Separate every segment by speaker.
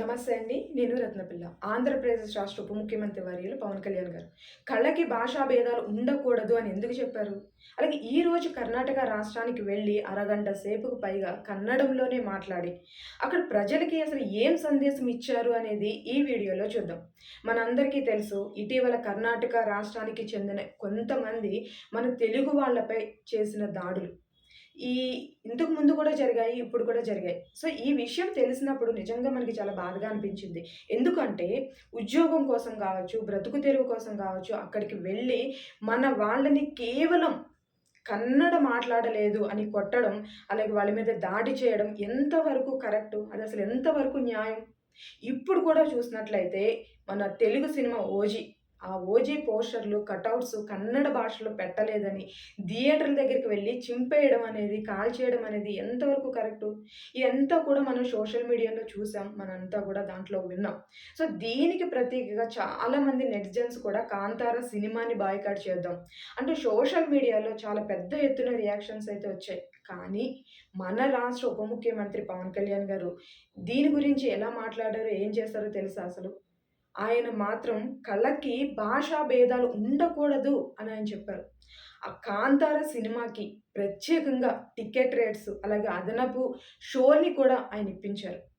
Speaker 1: నమస్తే అండి నేను రత్నపిల్ల. ఆంధ్రప్రదేశ్ రాష్ట్ర ఉప ముఖ్యమంత్రి వర్యులు పవన్ కళ్యాణ్ గారు. కళ్ళకి భాషా భేదాలు ఉండకూడదు అని ఎందుకు చెప్పారు? అలాగే ఈ రోజు కర్ణాటక రాష్ట్రానికి వెళ్ళి అరగంట సేపుకు పైగా కన్నడంలోనే మాట్లాడి అక్కడ ప్రజలకి అసలు ఏం సందేశం ఇచ్చారు అనేది ఈ వీడియోలో చూద్దాం. మనందరికీ తెలుసు ఇటీవల కర్ణాటక రాష్ట్రానికి చెందిన కొంతమంది మన తెలుగు వాళ్ళపై చేసిన దాడులు. ఈ ఇంతకు ముందు కూడా జరిగాయి ఇప్పుడు కూడా జరిగాయి. సో ఈ విషయం తెలిసినప్పుడు నిజంగా మనకి చాలా బాధగా అనిపించింది. ఎందుకంటే ఉద్యోగం కోసం కావచ్చు బ్రతుకు తెరువు కోసం కావచ్చు అక్కడికి వెళ్ళి మన వాళ్ళని కేవలం కన్నడ మాట్లాడలేదు అని కొట్టడం అలాగే వాళ్ళ మీద దాడి చేయడం ఎంతవరకు కరెక్టు? అది అసలు ఎంతవరకు న్యాయం? ఇప్పుడు కూడా చూసినట్లయితే మన తెలుగు సినిమా ఓజీ ఆ ఓజీ పోస్టర్లు కటౌట్స్ కన్నడ భాషలో పెట్టలేదని థియేటర్ల దగ్గరికి వెళ్ళి చింపేయడం అనేది కాల్ చేయడం అనేది ఎంతవరకు కరెక్టు? ఇదంతా కూడా మనం సోషల్ మీడియాలో చూసాం మనంతా కూడా దాంట్లో విన్నాం. సో దీనికి ప్రతీకగా చాలామంది నెటిజన్స్ కూడా కాంతార సినిమాని బాయ్కాట్ చేద్దాం. అంటే సోషల్ మీడియాలో చాలా పెద్ద ఎత్తున రియాక్షన్స్ అయితే వచ్చాయి. కానీ మన రాష్ట్ర ఉప ముఖ్యమంత్రి పవన్ కళ్యాణ్ గారు దీని గురించి ఎలా మాట్లాడారో ఏం చేస్తారో తెలుసా అసలు? ఆయన మాత్రం కళ్ళకి భాషా భేదాలు ఉండకూడదు అని ఆయన చెప్పారు. ఆ కాంతార సినిమాకి ప్రత్యేకంగా టికెట్ రేట్స్ అలాగే అదనపు షోని కూడా ఆయన ఇప్పించారు.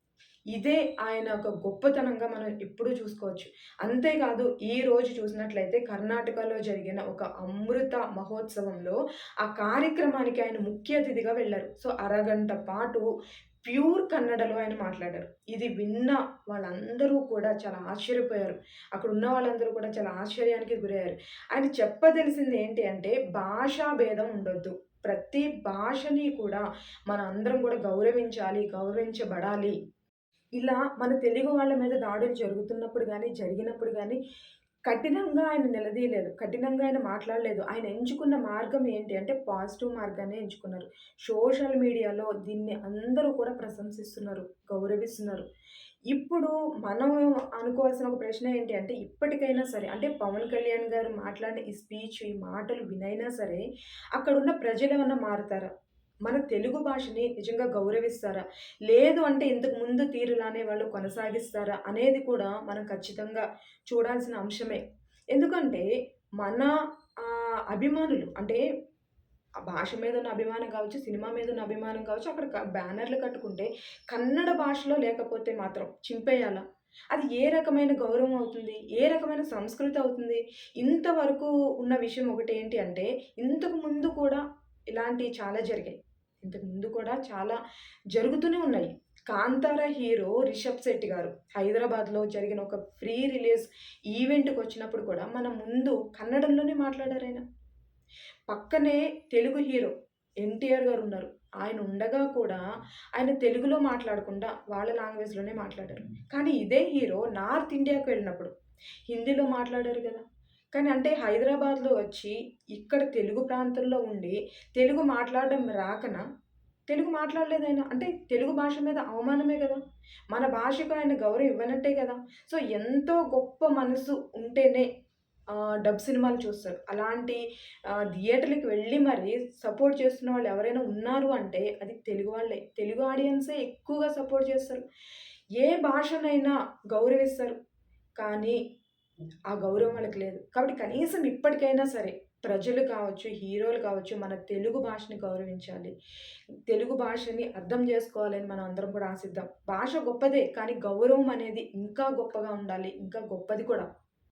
Speaker 1: ఇదే ఆయన ఒక గొప్పతనంగా మనం ఎప్పుడూ చూసుకోవచ్చు. అంతేకాదు ఈ రోజు చూసినట్లయితే కర్ణాటకలో జరిగిన ఒక అమృత మహోత్సవంలో ఆ కార్యక్రమానికి ఆయన ముఖ్య అతిథిగా వెళ్ళారు. సో అరగంట పాటు ప్యూర్ కన్నడలో ఆయన మాట్లాడారు. ఇది విన్న వాళ్ళందరూ కూడా చాలా ఆశ్చర్యపోయారు. అక్కడ ఉన్న వాళ్ళందరూ కూడా చాలా ఆశ్చర్యానికి గురయ్యారు. ఆయన చెప్పదలిసింది ఏంటి అంటే భాషా భేదం ఉండొద్దు. ప్రతి భాషని కూడా మన అందరం కూడా గౌరవించాలి గౌరవించబడాలి. ఇలా మన తెలుగు వాళ్ళ మీద దాడులు జరుగుతున్నప్పుడు కానీ జరిగినప్పుడు కానీ కఠినంగా ఆయన నిలదీయలేదు. కఠినంగా ఆయన మాట్లాడలేదు. ఆయన ఎంచుకున్న మార్గం ఏంటి అంటే పాజిటివ్ మార్గాన్ని ఎంచుకున్నారు. సోషల్ మీడియాలో దీన్ని అందరూ కూడా ప్రశంసిస్తున్నారు గౌరవిస్తున్నారు. ఇప్పుడు మనం అనుకోవాల్సిన ఒక ప్రశ్న ఏంటి అంటే ఇప్పటికైనా సరే అంటే పవన్ కళ్యాణ్ గారు మాట్లాడిన ఈ స్పీచ్ ఈ మాటలు వినైనా సరే అక్కడున్న ప్రజలు ఏమన్నా మారుతారా? మన తెలుగు భాషని నిజంగా గౌరవిస్తారా? లేదు అంటే ఇంతకు ముందు తీరులానే వాళ్ళు కొనసాగిస్తారా అనేది కూడా మనం ఖచ్చితంగా చూడాల్సిన అంశమే. ఎందుకంటే మన అభిమానులు అంటే ఆ భాష మీద ఉన్న అభిమానం కావచ్చు సినిమా మీద ఉన్న అభిమానం కావచ్చు అక్కడ బ్యానర్లు కట్టుకుంటే కన్నడ భాషలో లేకపోతే మాత్రం చింపేయాలా? అది ఏ రకమైన గౌరవం అవుతుంది? ఏ రకమైన సంస్కృతి అవుతుంది? ఇంతవరకు ఉన్న విషయం ఒకటి ఏంటి అంటే ఇంతకు ముందు కూడా ఇలాంటివి చాలా జరిగాయి. ఇంతకు ముందు కూడా చాలా జరుగుతూనే ఉన్నాయి. కాంతార హీరో రిషబ్ శెట్టి గారు హైదరాబాద్లో జరిగిన ఒక ఫ్రీ రిలీజ్ ఈవెంట్కి వచ్చినప్పుడు కూడా మన ముందు కన్నడంలోనే మాట్లాడారు ఆయన. పక్కనే తెలుగు హీరో ఎన్టీఆర్ గారు ఉన్నారు. ఆయన ఉండగా కూడా ఆయన తెలుగులో మాట్లాడకుండా వాళ్ళ లాంగ్వేజ్లోనే మాట్లాడారు. కానీ ఇదే హీరో నార్త్ ఇండియాకి వెళ్ళినప్పుడు హిందీలో మాట్లాడారు కదా. కానీ అంటే హైదరాబాద్లో వచ్చి ఇక్కడ తెలుగు ప్రాంతంలో ఉండి తెలుగు మాట్లాడడం రాకనా? తెలుగు మాట్లాడలేదు ఆయన అంటే తెలుగు భాష మీద అవమానమే కదా. మన భాషకు ఆయన గౌరవం ఇవ్వనట్టే కదా. సో ఎంతో గొప్ప మనసు ఉంటేనే డబ్ సినిమాలు చూస్తారు. అలాంటి థియేటర్లకు వెళ్ళి మరి సపోర్ట్ చేస్తున్న వాళ్ళు ఎవరైనా ఉన్నారు అంటే అది తెలుగు వాళ్ళే. తెలుగు ఆడియన్సే ఎక్కువగా సపోర్ట్ చేస్తారు. ఏ భాషనైనా గౌరవిస్తారు. కానీ ఆ గౌరవం వాళ్ళకి లేదు. కాబట్టి కనీసం ఇప్పటికైనా సరే ప్రజలు కావచ్చు హీరోలు కావచ్చు మన తెలుగు భాషని గౌరవించాలి. తెలుగు భాషని అర్థం చేసుకోవాలని మనం అందరం కూడా ఆశిద్దాం. భాష గొప్పదే కానీ గౌరవం అనేది ఇంకా గొప్పగా ఉండాలి ఇంకా గొప్పది కూడా.